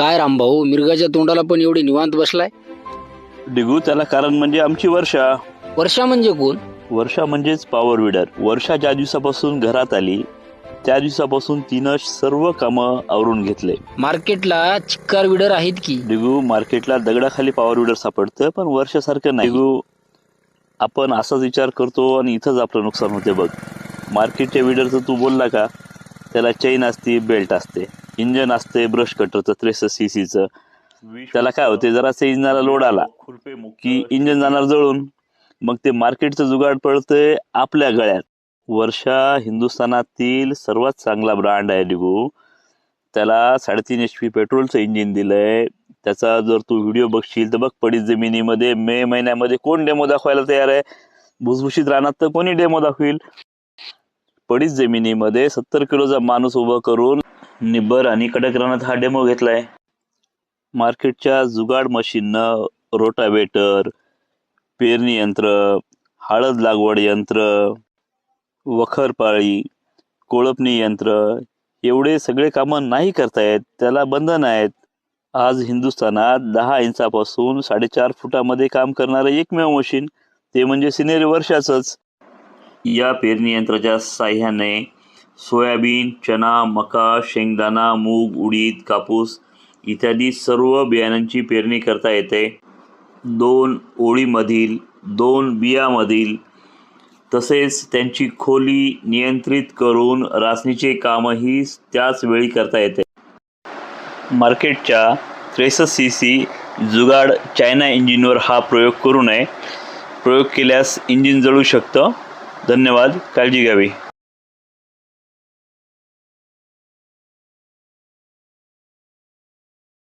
काय रामभाऊ मिरगाच्या तोंडाला पण एवढी निवांत बसलाय? डिगू त्याला कारण म्हणजे आमची वर्षा. वर्षा म्हणजे कोण? वर्षा म्हणजेच पॉवर विडर वर्षा ज्या दिवसापासून घरात आली त्या दिवसापासून तिनं सर्व कामं आवरून घेतले. मार्केटला चिक्कार विडर आहेत की? डिगू मार्केटला दगडाखाली पॉवर विडर सापडतं पण वर्षासारखं नाही. डिगू. आपण असाच विचार करतो आणि इथंच आपलं नुकसान होते बघ. मार्केटच्या विडरचं तू बोलला का? त्याला चैन असते बेल्ट असते. इंजन असतंय ब्रश कटरचं त्रेसष्ट सी त्याला काय होते जरा इंजनाला लोड आला की इंजन जाणार जळून. मग ते मार्केटचं जुगाड पडतंय आपल्या गळ्यात. वर्षा हिंदुस्थानातील सर्वात चांगला ब्रँड आहे डिगू त्याला साडेतीन एच पी पेट्रोलचं इंजिन दिलंय. त्याचा जर तू व्हिडिओ बघशील तर बघ पडीत जमिनीमध्ये मे महिन्यामध्ये कोण डेमो दाखवायला तयार आहे? भुसभुशीत राहणार तर कोणी डेमो दाखवील? पडीत जमिनीमध्ये सत्तर किलोचा माणूस उभं करून निब्बर आणि कडक रानात हा डेमो घेतलाय. मार्केटच्या जुगाड मशीननं रोटावेटर पेरणी यंत्र हळद लागवड यंत्र वखरपाळी कोळपणी यंत्र एवढे सगळे कामं नाही करतायत त्याला बंधन आहेत आज हिंदुस्थानात दहा इंचापासून साडेचार फुटामध्ये काम करणारं एकमेव मशीन ते म्हणजे सिनेरी वर्षाचंच. या पेरणी यंत्राच्या साह्याने सोयाबीन चना मका शेंगदाणा मूग उडीद कापूस इत्यादी सर्व बियाणांची पेरणी करता येते. दोन ओळीमधील दोन बियामधील तसेच त्यांची खोली नियंत्रित करून रासणीचे कामही त्याच वेळी करता येते. मार्केटच्या त्रेसष्ट सी सी जुगाड चायना इंजिनवर हा प्रयोग करू नये. प्रयोग केल्यास इंजिन जळू शकतं. धन्यवाद. काळजी घ्यावी.